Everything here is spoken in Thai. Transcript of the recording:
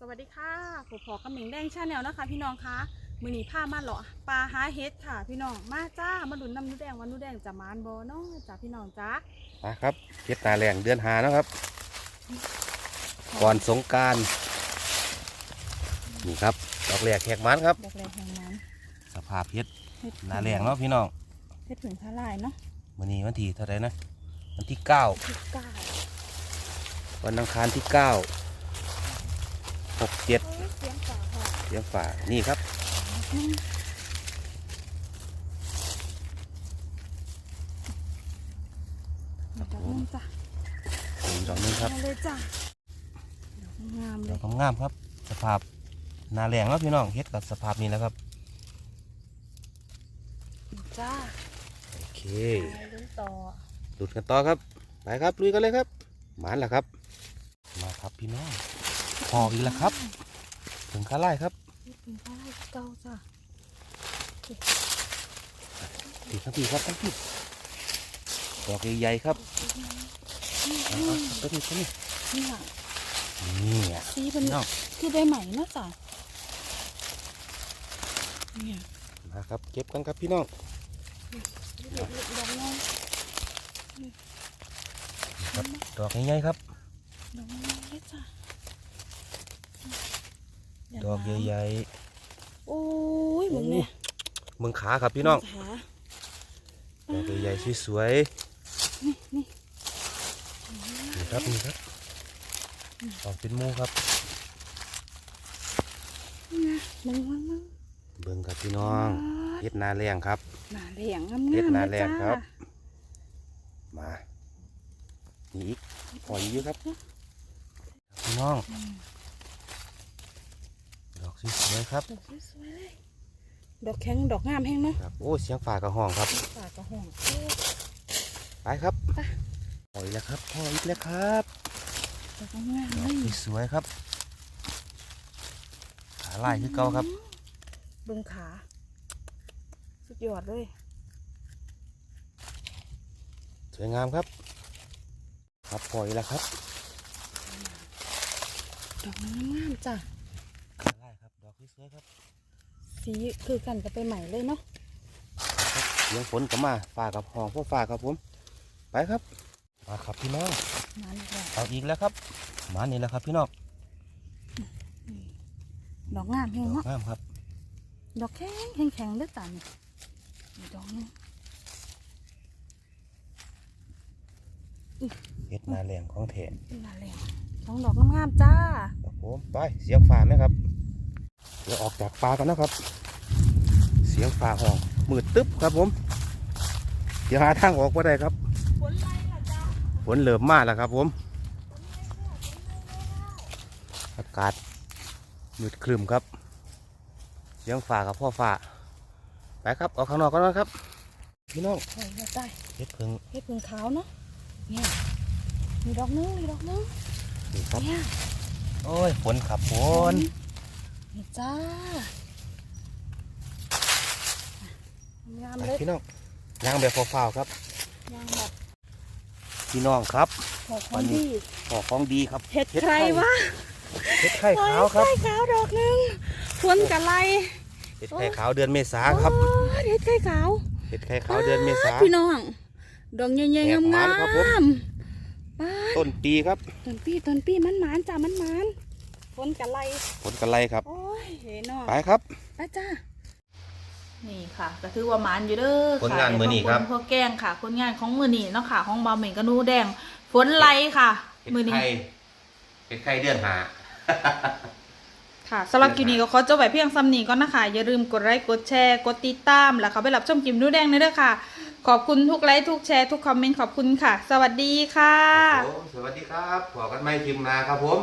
สวัสดีค่ะผมพอกำเหน่งแดงชาแนลนะคะ พี่น้องคะมือนีผ้ามาเหรอปลาหาเฮ็ดค่ะ พี่น้องมาจ้ามาดุนน้ำนูแดงวันนูแดงจะมานบอเนาะจ้าพี่น้องจ้ามาครับเฮ็ดนาแรงเดือนหานะครับ ก่อนสงกรารนี่ครับดอกแรกแขกมันครับดอกแรกแห่งนั้นสภาพเฮ็ดเฮ็ดนาแรงเนาะพี่น้องเฮ็ดผึ่งพระลายเนาะวันนี้วันที่เท่าไหรนะวันที่เก้าที่เก้าวันอังคารที่เก้า หกเจ็ดเสียงฝ่านี่ครับอืมดอกนึงจ้ะดอกนึงครับ มาเลยจ้ะดอกงามเลดอยกงามครับ สภาพนาแรงเนาะพี่น้องเฮ็ดกับสภาพนี้แล้วครับ จ้าโอเคลุ้นต่อดูดกันต่อครับ ไปครับลุยกันเลยครับหมานแหละครับ มาครับพี่น้อง พออีกแล้วครับ ถึงข้าไล่ครับเฮ็ดผึ่งพระลายเก่าจ้ะดีครับพี่ครับทั้งพี่ดอกใหญ่ๆครับเอาเอาต้นนี้ต้นนี้นี่ค่ะนี่อะสีเป็นพี่น้องคือใบใหม่เนาะจ้ะเนี่ยมาครับเก็บกันครับพี่น้องเด็กๆดอกน้อยครับดอกใหญ่ๆครับดอกน้อยเลยจ้ะ ดอกใหญ่โอ้ยๆมึงเนี่ยมึงขาครับพี่น้องขาดอกใหญ่ๆสวยนี่นี่ๆนี่ครับนี่ครับออกเป็นหมูครับนะมึงมึงมึงเบิ่งครับพี่น้องเฮ็ดนาแรงครับหนาแดงงามเฮ็ดๆหน้าเลยแรกจ้าครับ มานี่อีกปล่อยเยอะครับพี่น้องอืมดอก สวยๆครับ ดอกสวยๆเลยดอกแข็งดอกงามแห้งเนาะครับโอ้เสียงฝ่ากระห้องครับปากกระห่องเอ้ยไปครับไปปล่อยแล้วครับปล่อยอีกแล้วครับดอกงามดเลอกยสวยๆครับ ขาลายคือเก่าครับ เบิ่งขา สุดยอดเลย สวยงามครับ ครับปล่อยแล้วครับ ดอกงามๆจ้ะ ขาลายครับ ดอกส วยๆครับ สีคือกันจะไปใหม่เลยเนาะเสียงฝนก็มาฝ่ากับห้องพวกฝ่าครับผม ไปครับ มาครับพี่น้องมันแหละเอาอีกแล้วครับมานี่แหล้วครับพี่น้องดอกงามแห้งดอกเนาะงามครับ ดอกแข็งแข็งแข็งเด้อตานี่มีดอกหนึงเฮ็ดนาแรงของแถมนี่ละแหละสองดอกงามๆจ้าครับผมไปเสียงฝ่าไหมครับเดี๋ยวออกจากป่ากันนะครับ เสียงฝ่าห้องมืดตึ๊บครับผม เดี๋ยวหาทางออกมาได้ครับฝนไล่ละจ้าฝนเริ่มมาแล้วครับผม อากาศมืดครึมครับ เสียงฝ่ากับพ่อฝ่าไปครับออกข้างนอกกันนะครับพี่น้องโอ้ยละจ้าเฮ็ดเพิ่งเฮ็ดพึ่งขาวเนาะเนี่ยมีดอกหนึงมีดอกหนึงนี่ครับเนี่ยโอ้ยฝนขับฝน นี่จ้างามไปเลยพี่น้องย่างแบบฟ้าวๆครับยางแบบพี่น้องครับหอกมันดีขอของดีครับเห็ดใครวะเฮ็ดไข่ขาวครับเห็ดไข่ขาวดอกหนึงฝนกะไลเฮ็ดไข่ขาวเดือนเมษาครับโอ้ยเห็ดไข่ขาวเฮ็ดไข่ขาวเดือนเมษาพี่น้องดอกใหญ่ๆแหงากหมานมครับผมๆป้าดต้นปีครับต้นปีต้นปีมันหมานจ้ามันหมาน ฝนกะไลผลกระไรครับ โอ้ยเห็นน้องไปครับ ไปจ้า นี่ค่ะก็ถือว่าหมานอยู่เด้อค่ะผลงานมื้อนี้ครับเดี๋ยวพวกแกงค่ะผลงานของมือนี้เนาะค่ะของบาวเหม่งกระนูแดงฝนไลค่ะมือนี้เฮ็ดไข่เดือนหา ค่ะสำหรับคลิปนี้ก็ขอจบไว้เพียงซ้ำนี้ก่อนนะคะ อย่าลืมกดไลค์กดแชร์กดติดตาม แล้วเขาไปรับชมกิมนูแดงเด้อค่ะ ขอบคุณทุกไลค์ทุกแชร์ทุกคอมเมนต์ขอบคุณค่ะ สวัสดีค่ะ ครับผมสวัสดีครับพอกันใหม่คลิปหน้าครับผม